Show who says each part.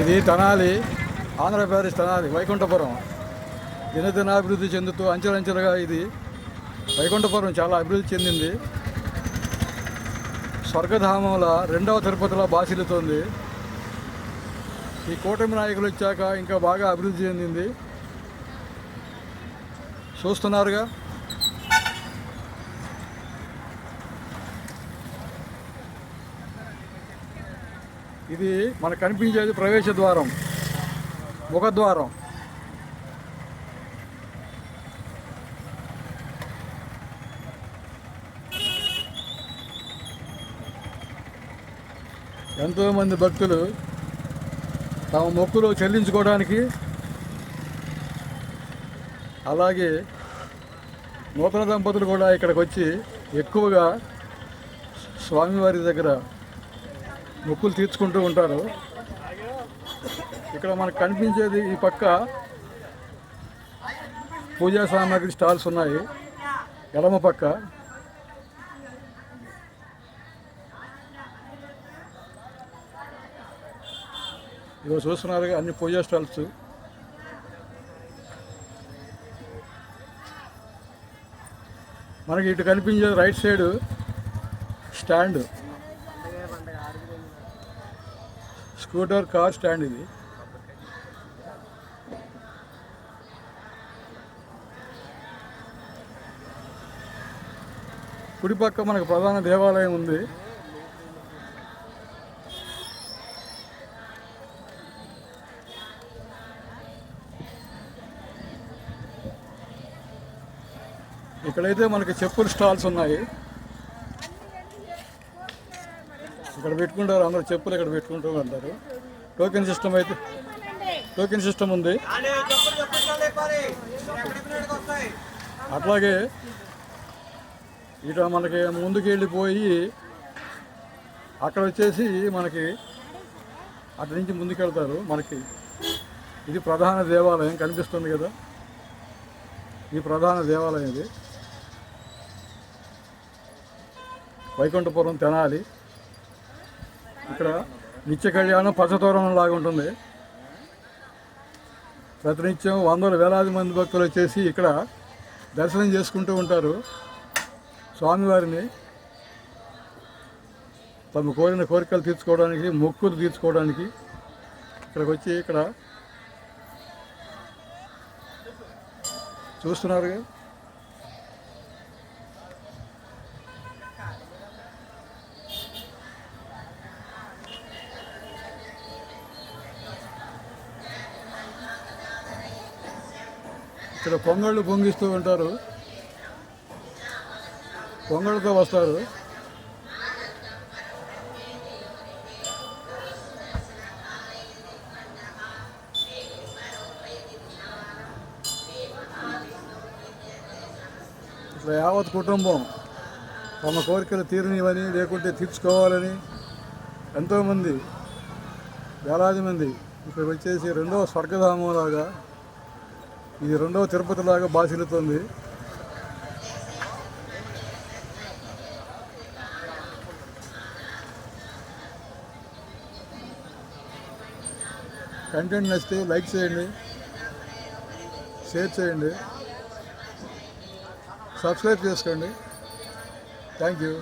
Speaker 1: ఇది తనాలి ఆంధ్రప్రదేశ్ తనాలి వైకుంఠపురం. దినదినాభివృద్ధి చెందుతూ అంచెలంచెలుగా ఇది వైకుంఠపురం చాలా అభివృద్ధి చెందింది. స్వర్గధామంలో రెండవ తిరుపతిలో బాసిల్లుతోంది. ఈ కూటమి నాయకులు వచ్చాక ఇంకా బాగా అభివృద్ధి చెందింది. చూస్తున్నారుగా. ఇది మనకు కనిపించేది ప్రవేశ ద్వారం. ముఖద్వారం ఎంతోమంది భక్తులు తమ మొక్కులు చెల్లించుకోవడానికి అలాగే నూతన దంపతులు కూడా ఇక్కడికి వచ్చి ఎక్కువగా స్వామివారి దగ్గర మొక్కులు తీర్చుకుంటూ ఉంటారు. ఇక్కడ మనకు కనిపించేది ఈ పక్క పూజా సామాగ్రి స్టాల్స్ ఉన్నాయి. ఎడమ పక్క. ఇదో చూస్తున్నారు అన్ని పూజా స్టాల్స్. మనకి ఇటు కనిపించేది right side stand. Scooter car stand ఇది. కుడి పక్క మనకు ప్రధాన దేవాలయం ఉంది. ఇక్కడైతే మనకి చెప్పుల స్టాల్స్ ఉన్నాయి. ఇక్కడ పెట్టుకుంటారు అందరూ చెప్పులు ఇక్కడ పెట్టుకుంటూ అంటారు. టోకెన్ సిస్టమ్ అయితే టోకెన్ సిస్టమ్ ఉంది. అట్లాగే ఇట మనకి ముందుకు వెళ్ళిపోయి అక్కడ వచ్చేసి మనకి అటు నుంచి ముందుకెళ్తారు మనకి ఇది ప్రధాన దేవాలయం కనిపిస్తుంది కదా. ఈ ప్రధాన దేవాలయం ఇది. వైకుంఠపురం తెనాలి. ఇక్కడ నిత్య కళ్యాణం పచ్చతోరణం లాగా ఉంటుంది. ప్రతినిత్యం వందల వేలాది మంది భక్తులు వచ్చేసి ఇక్కడ దర్శనం చేసుకుంటూ ఉంటారు. స్వామివారిని తమ కోరిన కోరికలు తీర్చుకోవడానికి మొక్కులు తీర్చుకోవడానికి ఇక్కడికి వచ్చి ఇక్కడ చూస్తున్నారుగా ఇక్కడ పొంగళ్ళు పొంగిస్తూ ఉంటారు. పొంగళ్ళతో వస్తారు. ఇట్లా యావత్ కుటుంబం తమ కోరికలు తీరనివని లేకుంటే తీర్చుకోవాలని ఎంతోమంది వేలాది మంది ఇక్కడ వచ్చేసి రెండవ స్వర్గధామం లాగా ఇది రెండవ తిరుపతి లాగా బాసిల్లుతుంది. కంటెంట్ నచ్చితే లైక్ చేయండి. షేర్ చేయండి. సబ్స్క్రైబ్ చేసుకోండి. Thank you